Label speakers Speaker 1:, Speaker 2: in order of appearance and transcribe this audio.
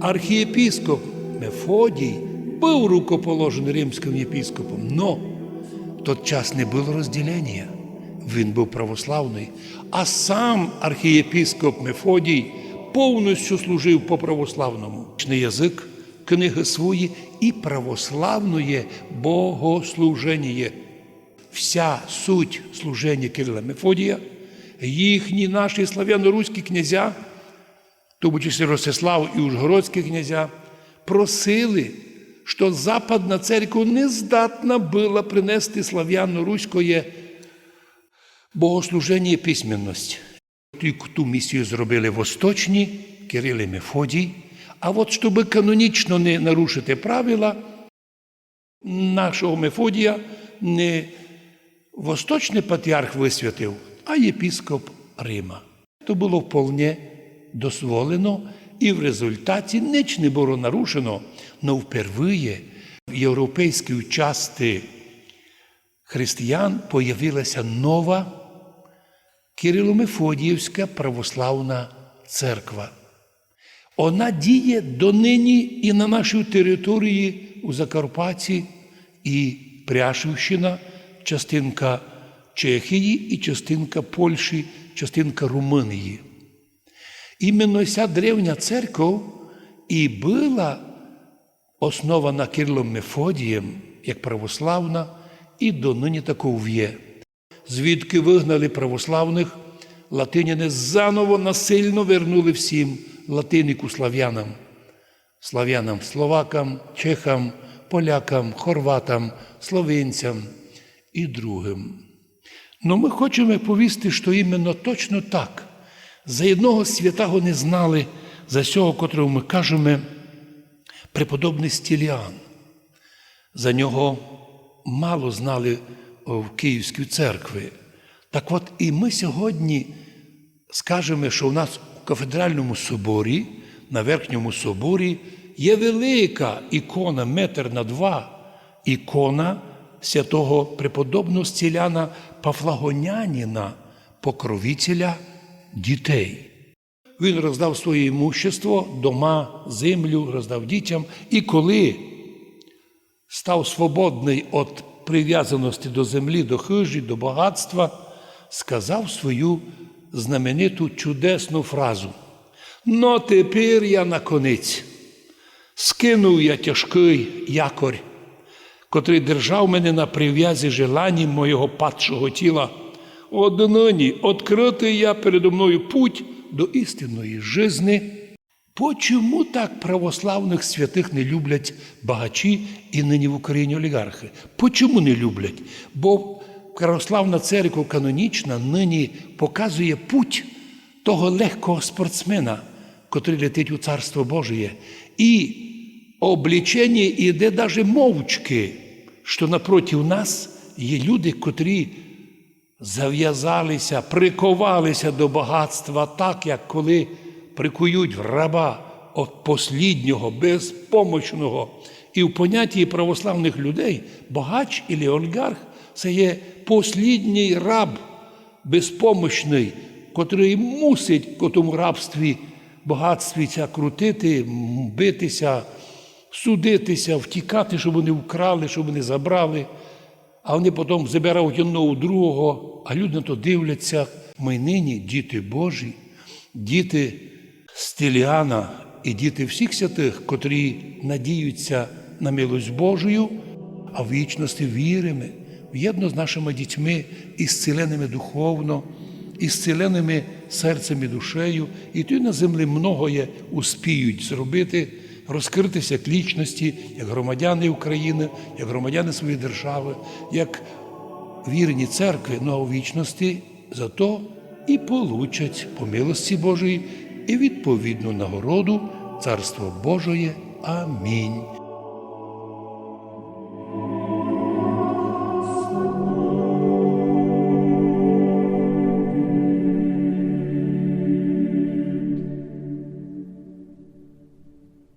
Speaker 1: архієпіскоп Мефодій був рукоположений римським єпіскопом, но тот час не було розділення. Він був православний, а сам архієпіскоп Мефодій повністю служив по православному. Язик, книги свої і православне богослуження. Вся суть служення Кирила Мефодія, їхні наші славяно-руські князя, в тому числі Ростислав і Ужгородські князя, просили, що Западна церква не здатна була принести славяно-руської богослуження і письменність. Ту місію зробили восточні, Кирил і Мефодій. А от щоб канонічно не нарушити правила нашого Мефодія, не восточний патріарх висвятив, а єпіскоп Рима. То було вполне дозволено, і в результаті ніч не було нарушено, но впервые в європейській часті християн появилася нова Кирило-Мефодіївська православна церква. Вона діє донині і на нашій території у Закарпатті і Пряшівщина, частинка Чехії і частинка Польщі, частинка Румунії. Іменно ця древня церква і була основана Кирилом Мефодієм як православна, і донині таков є. Звідки вигнали православних, латиняни заново насильно вернули всім латинику слав'янам, слав'янам, словакам, чехам, полякам, хорватам, словенцям і другим. Но ми хочемо повісти, що іменно точно так. За одного святого не знали, за цього, котрого ми кажемо, преподобний Стіліан. За нього мало знали в Київській церкві. Так от і ми сьогодні скажемо, що у нас у кафедральному соборі, на верхньому соборі, є велика ікона метр на два, ікона святого преподобного стіляна Пафлагоняніна, покровителя дітей. Він роздав своє імущество, дома, землю, роздав дітям. І коли став свободний від прив'язаності до землі, до хижі, до багатства, сказав свою знамениту чудесну фразу. Но тепер я на конець. Скинув я тяжкий якорь, котрий держав мене на прив'язі желанні моєго падшого тіла. Однині відкритий я передо мною путь до істинної жизни. Почому так православних святих не люблять багачі і нині в Україні олігархи? Почому не люблять? Бо православна церква канонічна нині показує путь того легкого спортсмена, котрий летить у Царство Божє. І облічення іде навіть мовчки, що напроти нас є люди, котрі зав'язалися, приковалися до багатства так, як коли прикують раба от посліднього, безпомощного. І в понятті православних людей багач і олігарх це є послідній раб, безпомощний, котрий мусить в тому рабстві, багатстві ця крутити, битися, судитися, втікати, щоб вони вкрали, щоб вони забрали. А вони потім забирають одного другого, а люди на то дивляться. Ми нині діти Божі, діти Стиліана і діти всіх святих, котрі надіються на милость Божою, а в вічності віримо, в'єдно з нашими дітьми, ісцеленими духовно, ісцеленими серцем і душею, і тут на землі многоє успіють зробити, розкритися як лічності, як громадяни України, як громадяни своєї держави, як вірні церкви, нововічності, у вічності зато і получать по милості Божої і відповідну нагороду Царство Божої. Амінь.